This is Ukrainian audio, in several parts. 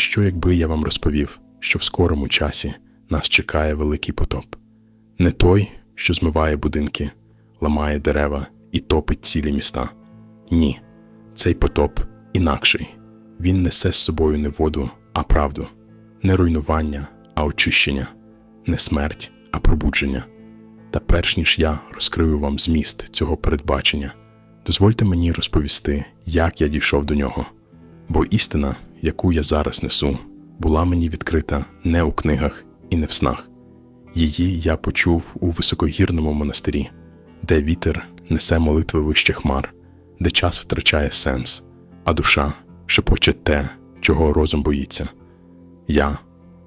що, якби я вам розповів, що в скорому часі нас чекає великий потоп? Не той, що змиває будинки, ламає дерева і топить цілі міста. Ні, цей потоп інакший. Він несе з собою не воду, а правду, не руйнування, а очищення, не смерть, а пробудження. Та перш ніж я розкрию вам зміст цього передбачення, дозвольте мені розповісти, як я дійшов до нього. Бо істина, яку я зараз несу, була мені відкрита не у книгах і не в снах. Її я почув у високогірному монастирі, де вітер несе молитви вище хмар, де час втрачає сенс, а душа шепоче те, чого розум боїться. Я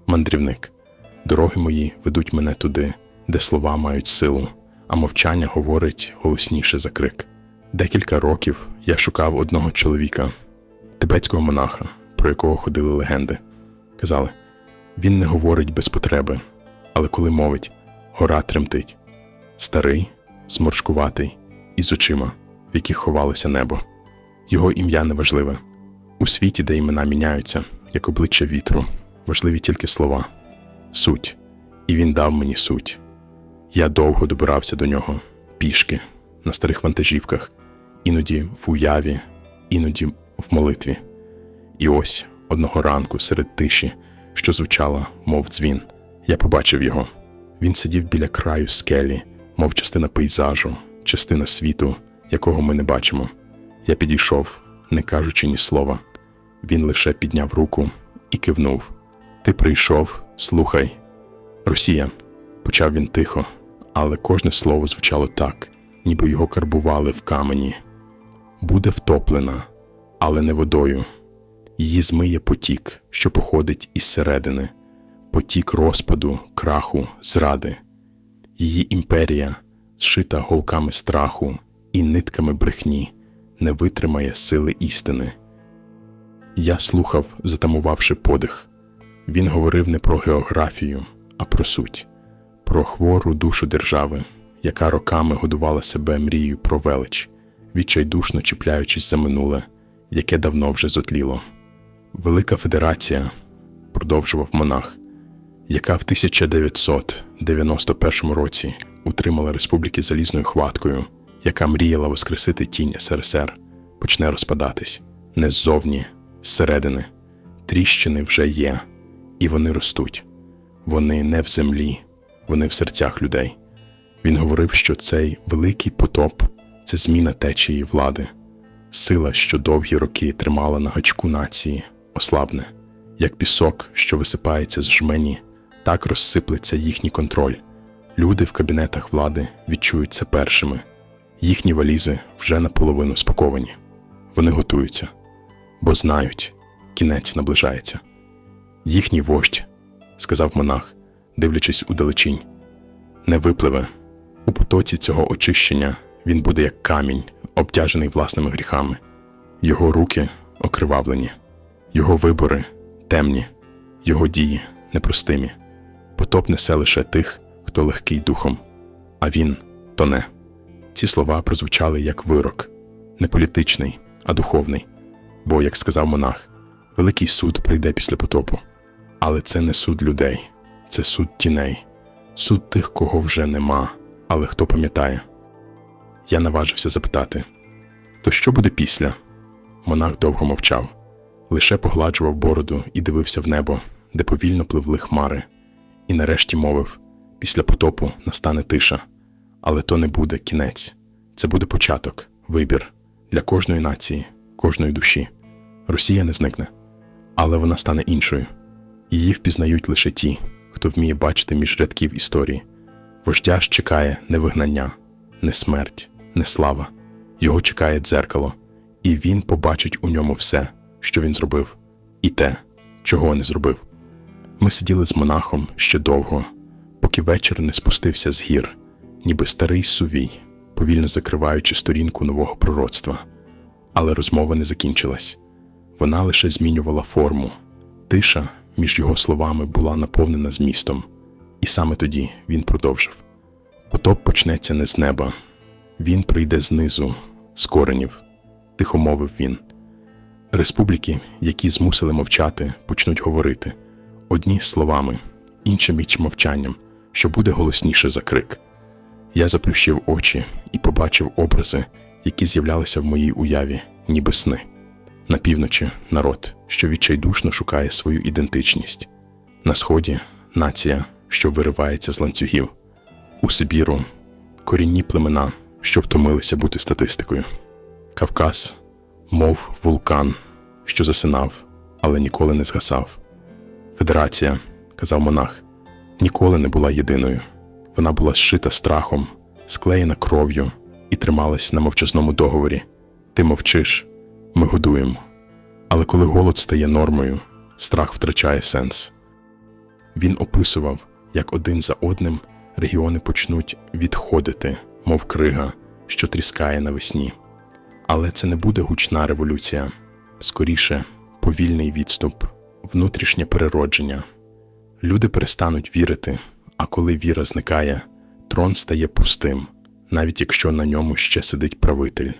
мандрівник. Дороги мої ведуть мене туди, де слова мають силу, а мовчання говорить голосніше за крик. Декілька років я шукав одного чоловіка, тибетського монаха, про якого ходили легенди. Казали, він не говорить без потреби, але коли мовить, гора тремтить. Старий, зморшкуватий і з очима, в яких ховалося небо. Його ім'я неважливе. У світі, де імена міняються, як обличчя вітру, важливі тільки слова, суть, і він дав мені суть. Я довго добирався до нього, пішки, на старих вантажівках, іноді в уяві, іноді в молитві. І ось одного ранку серед тиші, що звучала, мов дзвін, я побачив його. Він сидів біля краю скелі, мов частина пейзажу, частина світу, якого ми не бачимо. Я підійшов, не кажучи ні слова. Він лише підняв руку і кивнув. Ти прийшов, слухай. Росія, почав він тихо, але кожне слово звучало так, ніби його карбували в камені. Буде втоплена, але не водою. Її змиє потік, що походить із середини, потік розпаду, краху, зради. Її імперія, зшита голками страху і нитками брехні, не витримає сили істини. Я слухав, затамувавши подих. Він говорив не про географію, а про суть, про хвору душу держави, яка роками годувала себе мрією про велич, відчайдушно чіпляючись за минуле, яке давно вже зотліло. Велика Федерація, продовжував монах, яка в 1991 році утримала республіки залізною хваткою, яка мріяла воскресити тінь СРСР, почне розпадатись не ззовні, зсередини. Тріщини вже є, і вони ростуть. Вони не в землі, вони в серцях людей. Він говорив, що цей великий потоп це зміна течії влади, сила, що довгі роки тримала на гачку нації, ослабне, як пісок, що висипається з жмені, так розсиплеться їхній контроль. Люди в кабінетах влади відчують це першими. Їхні валізи вже наполовину спаковані. Вони готуються, бо знають, кінець наближається. Їхній вождь, сказав монах, дивлячись у далечінь, не випливе. У потоці цього очищення він буде як камінь, обтяжений власними гріхами, його руки окривавлені, його вибори темні, його дії непростимі. Потоп несе лише тих, хто легкий духом, а він тоне. Ці слова прозвучали як вирок, не політичний, а духовний. Бо, як сказав монах, великий суд прийде після потопу. Але це не суд людей, це суд тіней, суд тих, кого вже нема, але хто пам'ятає. Я наважився запитати: то що буде після? Монах довго мовчав, лише погладжував бороду і дивився в небо, де повільно пливли хмари, і нарешті мовив: після потопу настане тиша, але то не буде кінець, це буде початок, вибір для кожної нації, кожної душі. Росія не зникне, але вона стане іншою. Її впізнають лише ті, хто вміє бачити між рядків історії. Вождя ж чекає не вигнання, не смерть, не слава. Його чекає дзеркало, і він побачить у ньому все, що він зробив, і те, чого не зробив. Ми сиділи з монахом ще довго, поки вечір не спустився з гір, ніби старий сувій, повільно закриваючи сторінку нового пророцтва. Але розмова не закінчилась. Вона лише змінювала форму. Тиша між його словами була наповнена змістом, і саме тоді він продовжив: Потоп почнеться не з неба, він прийде знизу, з коренів, тихо мовив він. Республіки, які змусили мовчати, почнуть говорити одні словами, інші міч мовчанням, що буде голосніше за крик. Я заплющив очі і побачив образи, які з'являлися в моїй уяві, ніби сни. На півночі народ, що відчайдушно шукає свою ідентичність. На сході нація, що виривається з ланцюгів. У Сибіру корінні племена, що втомилися бути статистикою. Кавказ, мов вулкан, що засинав, але ніколи не згасав. Федерація, казав монах, ніколи не була єдиною. Вона була зшита страхом, склеєна кров'ю і трималась на мовчазному договорі. Ти мовчиш, ми годуємо. Але коли голод стає нормою, страх втрачає сенс. Він описував, як один за одним регіони почнуть відходити, мов крига, що тріскає навесні. Але це не буде гучна революція, скоріше повільний відступ, внутрішнє переродження. Люди перестануть вірити, а коли віра зникає, трон стає пустим, навіть якщо на ньому ще сидить правитель.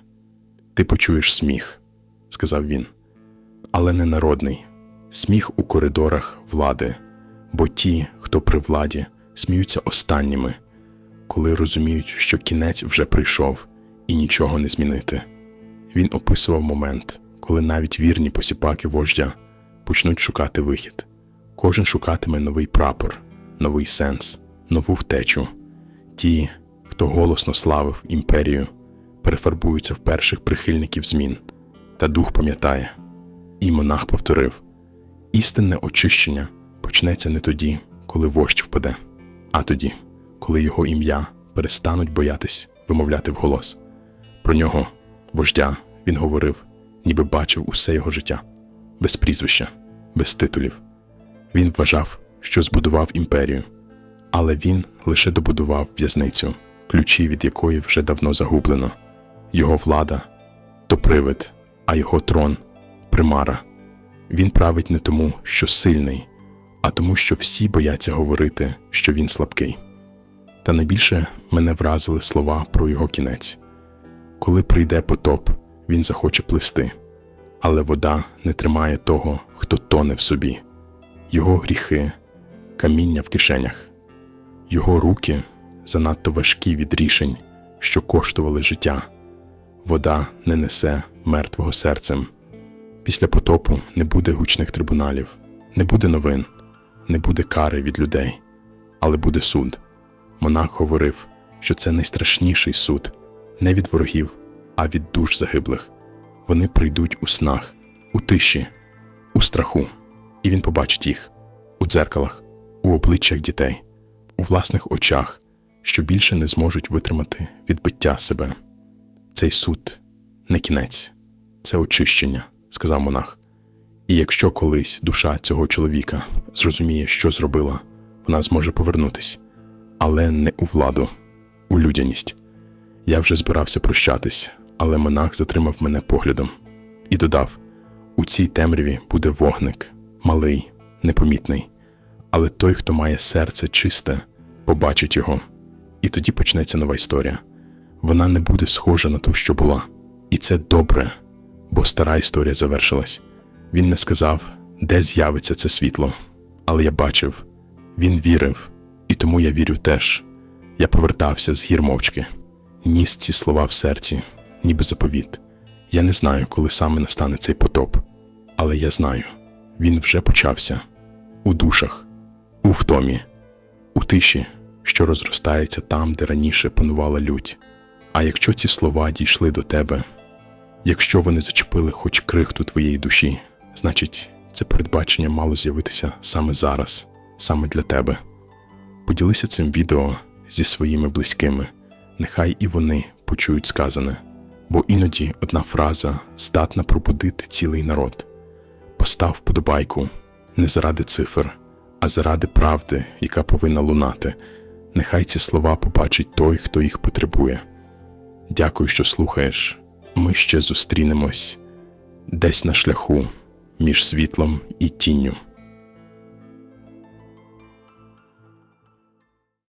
Ти почуєш сміх, сказав він, але не народний, сміх у коридорах влади, бо ті, хто при владі, сміються останніми, коли розуміють, що кінець вже прийшов і нічого не змінити. Він описував момент, коли навіть вірні посіпаки вождя почнуть шукати вихід. Кожен шукатиме новий прапор, новий сенс, нову втечу. Ті, хто голосно славив імперію, перефарбуються в перших прихильників змін, та дух пам'ятає. І монах повторив: істинне очищення почнеться не тоді, коли вождь впаде, а тоді, коли його ім'я перестануть боятись вимовляти вголос. Про нього, вождя, він говорив, ніби бачив усе його життя, без прізвища, без титулів. Він вважав, що збудував імперію, але він лише добудував в'язницю, ключі від якої вже давно загублено. Його влада то привид, а його трон примара. Він править не тому, що сильний, а тому, що всі бояться говорити, що він слабкий. Та найбільше мене вразили слова про його кінець. Коли прийде потоп, він захоче плисти, але вода не тримає того, хто тоне в собі. Його гріхи, каміння в кишенях, його руки занадто важкі від рішень, що коштували життя. Вода не несе мертвого серцем. Після потопу не буде гучних трибуналів, не буде новин, не буде кари від людей, але буде суд. Монах говорив, що це найстрашніший суд не від ворогів, а від душ загиблих. Вони прийдуть у снах, у тиші, у страху, і він побачить їх у дзеркалах, у обличчях дітей, у власних очах, що більше не зможуть витримати відбиття себе. Цей суд не кінець, це очищення, сказав монах. І якщо колись душа цього чоловіка зрозуміє, що зробила, вона зможе повернутись, але не у владу, у людяність. Я вже збирався прощатись, але монах затримав мене поглядом і додав: у цій темряві буде вогник, малий, непомітний, але той, хто має серце чисте, побачить його, і тоді почнеться нова історія. Вона не буде схожа на ту, що була, і це добре, бо стара історія завершилась. Він не сказав, де з'явиться це світло, але я бачив, він вірив, і тому я вірю теж. Я повертався з гір мовчки, ніс ці слова в серці, ніби заповіт. Я не знаю, коли саме настане цей потоп, але я знаю, він вже почався у душах, у втомі, у тиші, що розростається там, де раніше панувала лють. А якщо ці слова дійшли до тебе, якщо вони зачепили хоч крихту твоєї душі, значить, це передбачення мало з'явитися саме зараз, саме для тебе. Поділися цим відео зі своїми близькими, нехай і вони почують сказане, бо іноді одна фраза здатна пробудити цілий народ. Постав вподобайку не заради цифр, а заради правди, яка повинна лунати. Нехай ці слова побачить той, хто їх потребує. Дякую, що слухаєш. Ми ще зустрінемось десь на шляху між світлом і тінню.